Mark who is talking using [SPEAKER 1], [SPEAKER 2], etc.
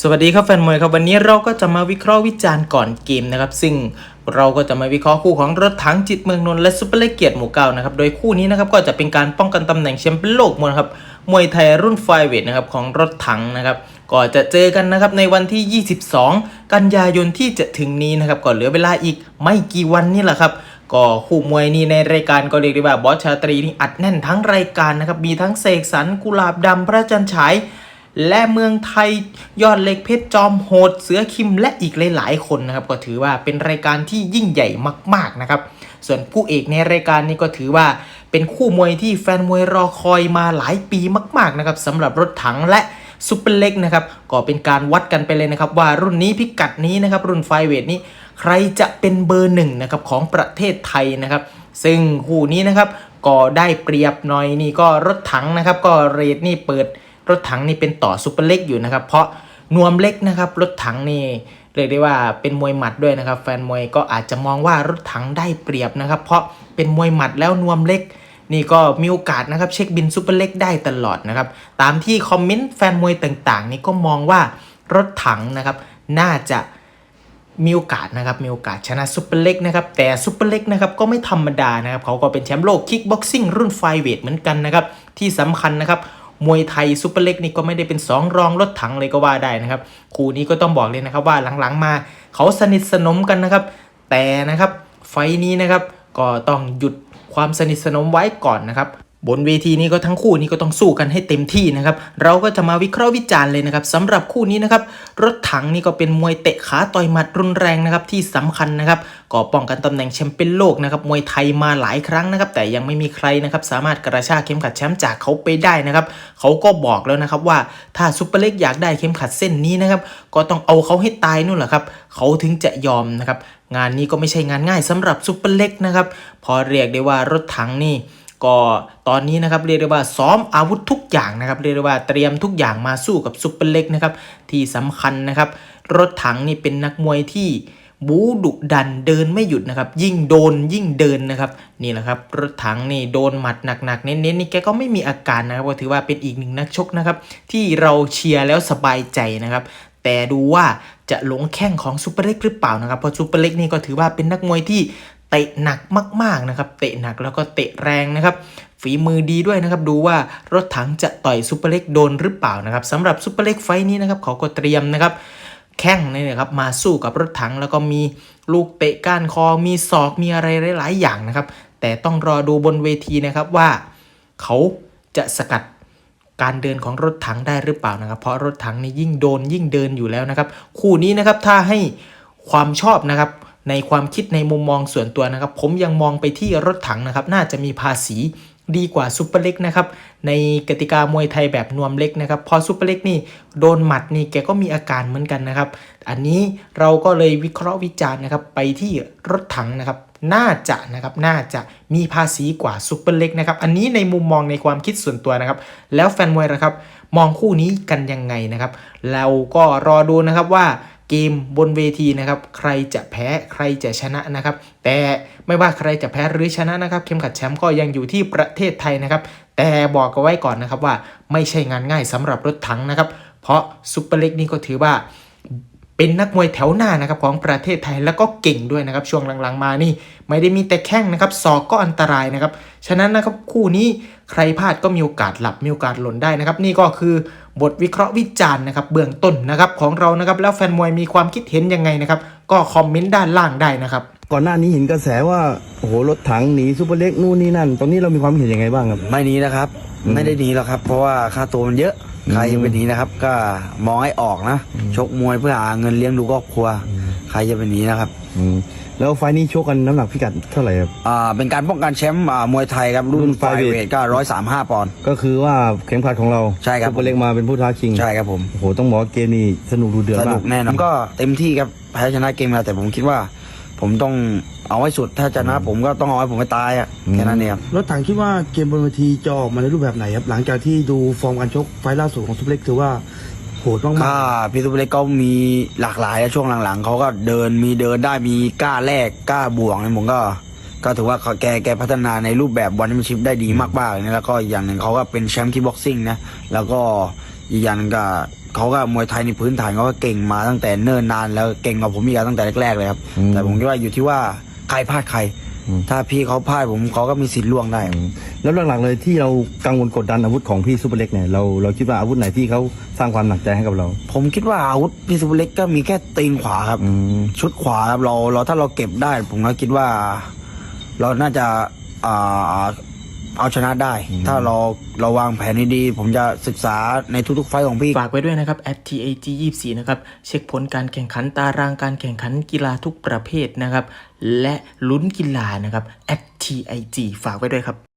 [SPEAKER 1] สวัสดีครับแฟนมวยครับ วันนี้เราก็จะมาวิเคราะห์วิจารณ์ก่อนเกมนะครับ ซึ่งเราก็จะมาวิเคราะห์คู่ของรถถังจิตเมืองนนท์และซุปเปอร์เลกเกียรติหมู่เก้านะครับโดยคู่นี้นะครับก็จะเป็นการป้องกันตำแหน่งแชมป์เปี้ยนโลกมวยครับมวยไทยรุ่นไฟเวทนะครับของรถถังนะครับก็จะเจอกันนะครับในวันที่ 22 กันยายนที่จะถึงนี้นะครับก็เหลือเวลาอีกไม่กี่วันนี่แหละครับก็คู่มวยนี้ในรายการก็เรียกได้ว่าบอสชาตรีนี่อัดแน่นทั้งรายการนะครับมีทั้งเสกสรรกุหลาบดำพระจันทร์ฉาย และเมืองไทยยอดเล็กเพชรจอมโหดเสือคิมและอีกหลาย ๆ คนนะครับ ก็ถือว่าเป็นรายการที่ยิ่งใหญ่มาก ๆ นะครับ ส่วนคู่เอกในรายการนี้ก็ถือว่าเป็นคู่มวยที่แฟนมวยรอคอยมาหลายปีมาก ๆ นะครับสำหรับรถถังและซุปเปอร์เล็กนะครับก็เป็นการวัดกันไปเลยนะครับ ว่ารุ่นนี้พิกัดนี้นะครับ รุ่นไฟเวทนี้ ใครจะเป็นเบอร์หนึ่งนะครับของประเทศไทยนะครับ ซึ่งคู่นี้นะครับก็ได้เปรียบหน่อยนี่ก็รถถังนะครับ ก็เรทนี่เปิด รถถังนี่เป็นต่อซุปเปอร์เล็กอยู่นะครับ เพราะนวมเล็กนะครับ รถถังนี่เรียกได้ว่าเป็นมวยหมัดด้วยนะครับ แฟนมวยก็อาจจะมองว่ารถถังได้เปรียบนะครับ เพราะเป็นมวยหมัดแล้วนวมเล็ก นี่ก็มีโอกาสนะครับ เช็คบินซูเปอร์เล็กได้ตลอดนะครับ ตามที่คอมเมนต์แฟนมวยต่างๆ นี่ก็มองว่ารถถังนะครับ น่าจะมีโอกาสนะครับมีโอกาสชนะซุปเปอร์เล็กนะครับแต่ซุปเปอร์เล็กนะครับก็ไม่ธรรมดานะครับเขาก็เป็นแชมป์โลกคิกบ็อกซิ่งรุ่นไฟเวทเหมือนกันนะครับที่สำคัญนะครับ มวยไทยซุปเปอร์เล็กนี่ก็ไม่ได้เป็น 2 รองรถถังเลยก็ว่าได้นะครับคู่นี้ก็ต้องบอกเลยนะครับว่าหลังๆมาเขาสนิทสนมกันนะครับ แต่นะครับไฟนี้นะครับก็ต้องหยุดความสนิทสนมไว้ก่อนนะครับ บนเวทีนี้ก็ทั้งคู่นี้ก็ต้องสู้กันให้เต็มที่นะครับเราก็จะมาวิเคราะห์วิจารณ์เลยนะครับสำหรับคู่นี้นะครับรถถังนี่ก็เป็นมวยเตะขาต่อยหมัดรุนแรงนะครับที่สำคัญนะครับก็ป้องกันตำแหน่งแชมป์เปี้ยนโลกนะครับมวยไทยมาหลายครั้งนะครับแต่ยังไม่มีใครนะครับสามารถกระชากเข็มขัดแชมป์จากเขาไปได้นะครับเขาก็บอกแล้วนะครับว่าถ้าซุปเปอร์เล็กอยากได้เข็มขัดเส้นนี้นะครับก็ต้องเอาเขาให้ตายนู่นแหละครับเขาถึงจะยอมนะครับงานนี้ก็ไม่ใช่งานง่ายสำหรับซุปเปอร์เล็กนะครับพอเรียกได้ว่ารถถังนี่ ก็ตอนนี้นะครับเรียกได้ว่าซ้อมอาวุธทุกอย่างนะครับเรียกได้ว่าเตรียมทุกอย่างมาสู้กับซุปเปอร์เล็กนะครับที่สำคัญนะครับ รถถังนี่เป็นนักมวยที่บูดุดันเดินไม่หยุดนะครับ ยิ่งโดนยิ่งเดินนะครับนี่แหละครับรถถังนี่โดนหมัดหนักๆเน้นๆนี่แกก็ไม่มีอาการนะครับก็ถือว่าเป็นอีกหนึ่งนักชกนะครับ ที่เราเชียร์แล้วสบายใจนะครับ แต่ดูว่าจะหลงแข้งของซูเปอร์เล็กหรือเปล่านะครับเพราะซูเปอร์เล็กนี่ก็ถือว่าเป็นนักมวยที่ ตะหนักมากๆนะครับ เตะหนักแล้วก็เตะแรงนะครับฝีมือดีด้วยนะครับ ดูว่ารถถังจะต่อยซูเปอร์เล็กโดนหรือเปล่านะครับสำหรับซูเปอร์เล็กไฟนี้นะครับเขาก็เตรียมนะครับแข้งนี่นะครับมาสู้กับรถถังแล้วก็มีลูกเตะก้านคอมีศอกมีอะไรหลาย ๆ อย่างนะครับ แต่ต้องรอดูบนเวทีนะครับว่าเขาจะสกัดการเดินของรถถังได้หรือเปล่านะครับ เพราะรถถังนี่ยิ่งโดนยิ่งเดินอยู่แล้วนะครับ คู่นี้นะครับถ้าให้ความชอบนะครับ ในความคิดในมุมมองส่วนตัวนะครับ ผมยังมองไปที่รถถังนะครับ น่าจะมีภาษีดีกว่าซุปเปอร์เล็กนะครับ ในกติกามวยไทยแบบนวมเล็กนะครับ พอซุปเปอร์เล็กนี่โดนหมัดนี่แกก็มีอาการเหมือนกันนะครับ อันนี้เราก็เลยวิเคราะห์วิจารณ์นะครับ ไปที่รถถังนะครับ น่าจะนะครับ น่าจะมีภาษีกว่าซุปเปอร์เล็กนะครับ อันนี้ในมุมมองในความคิดส่วนตัวนะครับ แล้วแฟนมวยนะครับ มองคู่นี้กันยังไงนะครับ เราก็รอดูนะครับว่า เกมบนเวทีนะครับ ใครจะแพ้ใครจะชนะนะครับ แต่ไม่ว่าใครจะแพ้หรือชนะนะครับ เข็มขัดแชมป์ก็ยังอยู่ที่ประเทศไทยนะครับ แต่บอกกันไว้ก่อนนะครับว่าไม่ใช่งานง่ายสำหรับรถถังนะครับ เพราะซุปเปอร์เล็กนี่ก็ถือว่า เป็นนักมวยแถวหน้านะครับของประเทศไทยแล้วก็เก่งด้วยนะครับช่วงหลังๆมานี่ ไม่ได้มีแต่แข้งนะครับศอกก็อันตรายนะครับฉะนั้นนะครับคู่นี้ใครพลาดก็มีโอกาสหลับมีโอกาสหล่นได้นะครับ นี่ก็คือบทวิเคราะห์วิจารณ์นะครับเบื้องต้นนะครับของเรานะครับแล้วแฟนมวยมีความคิดเห็นยังไงนะครับก็คอมเมนต์ด้านล่างได้นะครับ
[SPEAKER 2] ก่อนหน้านี้เห็นกระแสว่าโอ้โหรถถังหนีซูเปอร์เล็กนู่นนี่นั่นตรงนี้เรามีความเห็นยังไงบ้างครับ
[SPEAKER 3] ไม่หนีนะครับ
[SPEAKER 2] อืม
[SPEAKER 3] ไม่ได้หนีหรอกครับ เพราะว่าค่าตัวมันเยอะ
[SPEAKER 2] อืม
[SPEAKER 3] ใครจะไปหนีนะครับ ก็มองให้ออกนะชกมวยเพื่อหาเงินเลี้ยงดูครอบครัว ใครจะไปหนีนะครับ
[SPEAKER 2] อืมแล้วไฟล์นี้ชกกันน้ำหนักพิกัดเท่าไหร่ครับ
[SPEAKER 3] อ่าเป็นการป้องกันแชมป์อ่ามวยไทยครับรุ่
[SPEAKER 2] รุ่
[SPEAKER 3] น
[SPEAKER 2] น
[SPEAKER 3] ไฟ
[SPEAKER 2] Flyweight
[SPEAKER 3] เวทก็ร้อยสามห้าปอนด์
[SPEAKER 2] ก็คือว่าเข็มขัดของเรา
[SPEAKER 3] ใช่ครับ
[SPEAKER 2] ซูเปอร์เล็กมาเป็นผู้ท้าชิง
[SPEAKER 3] ใช่ครับผม
[SPEAKER 2] โอ้โหต้องบอกว่าเกมนี้สนุกดูเดือด
[SPEAKER 3] ส
[SPEAKER 2] มา
[SPEAKER 3] นุ
[SPEAKER 2] ก
[SPEAKER 3] กแน่นอนก็เต็มที่ครับแพ้ชนะเกมมาแต่ผมคิดว่า ผมต้องเอาให้สุดถ้าชนะผมก็ต้องเอาให้ผมไปตายอะแค่นั้นเองครับ
[SPEAKER 4] รถถังคิดว่าเกมบนเวทีจะออกมาในรูปแบบไหนครับหลังจากที่ดูฟอร์มการชกไฟล์ล่าสุดของซุปเปอร์เล็กถือว่าโหดมาก
[SPEAKER 3] ก็พี่ตุเปเล็กก็มีหลากหลายนะช่วงหลังๆเขาก็เดินมีเดินได้มีกล้าแลกกล้าบวกเนี่ยผมก็ ก็ถือว่าเขาแกแกพัฒนาในรูปแบบวันนี้มันชิปได้ดีมากๆนะแล้วก็อีกอย่างหนึ่งเขาก็เป็นแชมป์คิกบ็อกซิ่งนะแล้วก็อีกอย่างหนึงก็ เขาก็มวยไทยในพื้นฐานเขาก็เก่งมาตั้งแต่เนิ่นนาน แล้วเก่งกว่าผมอีกตั้งแต่แรกๆเลยครับ
[SPEAKER 2] อืม
[SPEAKER 3] แต่ผมคิดว่าอยู่ที่ว่าใครพลาดใคร
[SPEAKER 2] อืม
[SPEAKER 3] ถ้าพี่เขาพลาดผมเขาก็มีสิทธิ์ล่วงได้
[SPEAKER 2] แล้วหลักๆเลยที่เรากังวลกดดันอาวุธของพี่ซูเปอร์เล็กเนี่ยเราเราคิดว่าอาวุธไหนที่เขาสร้างความหนักใจให้กับเรา
[SPEAKER 3] ผมคิดว่าอาวุธพี่สุเปอร์เล็กก็มีแค่ตีนขวาครับ
[SPEAKER 2] อืม
[SPEAKER 3] ชุดขวาครับเราเราถ้าเราเก็บได้ ผมก็คิดว่า เราน่าจะอ่า เอาชนะได้ ถ้าเราเราวางแผนดีๆผมจะศึกษาในทุกๆไฟต์ของพี่
[SPEAKER 1] ฝากไว้ด้วยนะครับ @tag 24นะครับ เช็คผลการแข่งขันตารางการแข่งขันกีฬาทุกประเภทนะครับ และลุ้นกีฬานะครับ @tag ฝากไว้ด้วยครับ